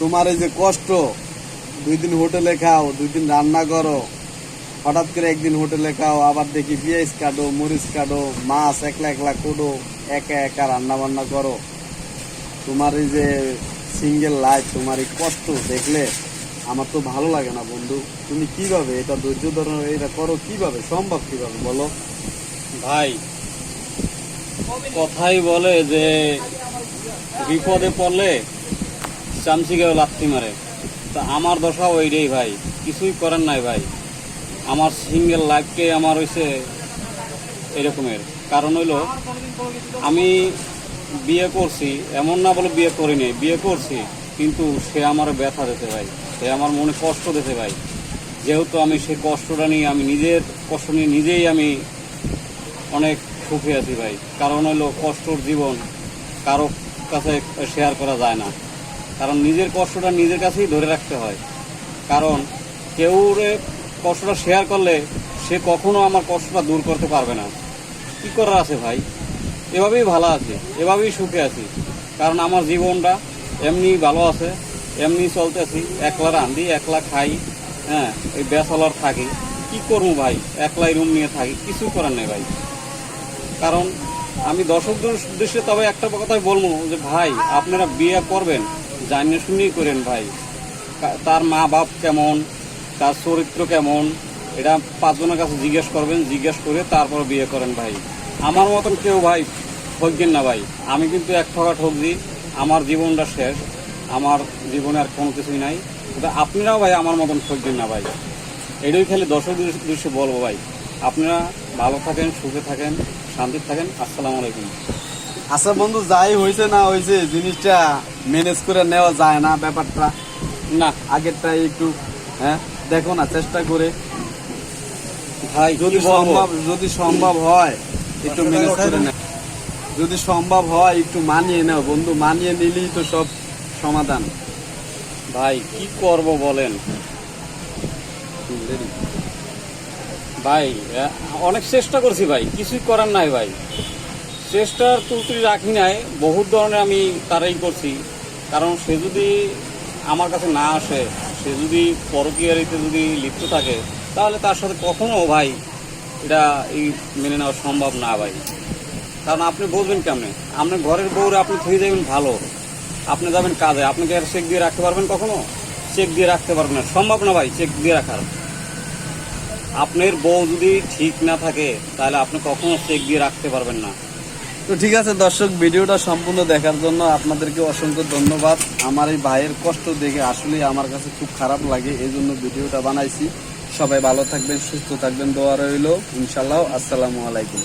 তোমার এই যে কষ্ট, দুই দিন হোটেলে খাও, দুই দিন রান্না করো, হঠাৎ করে একদিন হোটেলে খাও, আবার দেখি পেঁয়াজ কাটো, মরিচ কাটো, মাছ একলা একলা কোটো, একা একা রান্না বান্না করো। তোমার এই যে সিঙ্গেল লাইফ তোমার এই কষ্ট দেখলে আমার তো ভালো লাগে না বন্ধু। তুমি কীভাবে এটা ধৈর্য ধরো, এটা করো, কীভাবে? সম্ভব কীভাবে বলো? ভাই, কথাই বলে যে বিপদে পড়লে চামচিকেও লাথি মারে। তা আমার দশাও ওইটাই ভাই, কিছুই করার নাই ভাই। আমার সিঙ্গেল লাইফকে আমার হয়েছে এরকমের। কারণ হইল, আমি বিয়ে করছি, এমন না বলে বিয়ে করিনি বিয়ে করছি, কিন্তু সে আমার ব্যথা দিতে ভাই। সে আমার মনে কষ্ট দিতে ভাই। যেহেতু আমি সেই কষ্টটা নিয়ে আমি নিজের কষ্ট নিয়ে নিজেই আমি অনেক সুখে আছি ভাই। কারণ হলো কষ্টর জীবন কারও কাছে শেয়ার করা যায় না। কারণ নিজের কষ্টটা নিজের কাছেই ধরে রাখতে হয়। কারণ কেউ কষ্টটা শেয়ার করলে সে কখনো আমার কষ্টটা দূর করতে পারবে না। কি করার আছে ভাই? এভাবেই ভালো আছি, এভাবেই সুখে আছি। কারণ আমার জীবনটা এমনি ভালো আছে, এমনি চলতেছি। একলা রান্ধি একলা খাই হ্যাঁ এই বেসালার থাকি। কি করব ভাই? একলাই রুম নিয়ে থাকি, কিছু করার নেই ভাই। কারণ আমি দর্শকদের উদ্দেশ্যে তবে একটা কথাই বলব যে, ভাই, আপনারা বিয়ে করবেন জানিয়ে শুনেই করেন ভাই। তার মা বাপ কেমন? তার চরিত্র কেমন? এটা পাঁচজনের কাছে জিজ্ঞেস করবেন, জিজ্ঞেস করে তারপর বিয়ে করেন ভাই। আমার মতন কেউ ভাই ঠকবেন না ভাই। আমি কিন্তু এক ঠকা ঠকছি আমার জীবনটা শেষ। আমার জীবনে আর কোনো কিছুই নাই। আপনারাও ভাই আমার মতন ঠকবেন না ভাই। এটাই খালি দর্শকদের দৃশ্য বলব ভাই। আপনারা ভালো থাকেন, সুখে থাকেন, শান্তিতে থাকেন। আসসালামু আলাইকুম। আচ্ছা বন্ধু যাই হয়েছে না হয়েছে জিনিসটা ম্যানেজ করে নেওয়া যায় না ব্যাপারটা। না আগেরটা একটু হ্যাঁ দেখো না চেষ্টা করে। ভাই যদি সম্ভব। যদি সম্ভব হয় একটু ম্যানেজ করে নাও যদি সম্ভব হয় একটু মানিয়ে নাও বন্ধু মানিয়ে নিলেই তো সব সমাধান। ভাই কি করব বলেন? ভাই অনেক চেষ্টা করছি ভাই কিছুই করার নাই ভাই। চেষ্টার ত্রুটি রাখি নাই, বহুত ধরনের আমি তারাই করছি। কারণ সে যদি আমার কাছে না আসে, সে যদি পরকীয়ারিতে যদি লিপ্ত থাকে, তাহলে তার সাথে কখনো ভাই এটা এই মেনে নেওয়া সম্ভব না ভাই। কারণ আপনি বলবেন কেমনে? আপনি ঘরের বউরে আপনি থুয়ে যাবেন ভালো। আপনি যাবেন কাজে আপনি কি আর চেক দিয়ে রাখতে পারবেন কখনো? চেক দিয়ে রাখতে পারবেন না। সম্ভব না ভাই, চেক দিয়ে রাখার। আপনার বউ যদি ঠিক না থাকে, তাহলে আপনি কখনো চেক দিয়ে রাখতে পারবেন না। তো ঠিক আছে দর্শক, ভিডিওটা সম্পূর্ণ দেখার জন্য আপনাদেরকে অসংখ্য ধন্যবাদ। আমার এই ভাইয়ের কষ্ট দেখে আসলে আমার কাছে খুব খারাপ লাগে এই জন্য ভিডিওটা বানাইছি। সবাই ভালো থাকবেন, সুস্থ থাকবেন, দোয়া রইল। ইনশাল্লাহ আসসালামু আলাইকুম।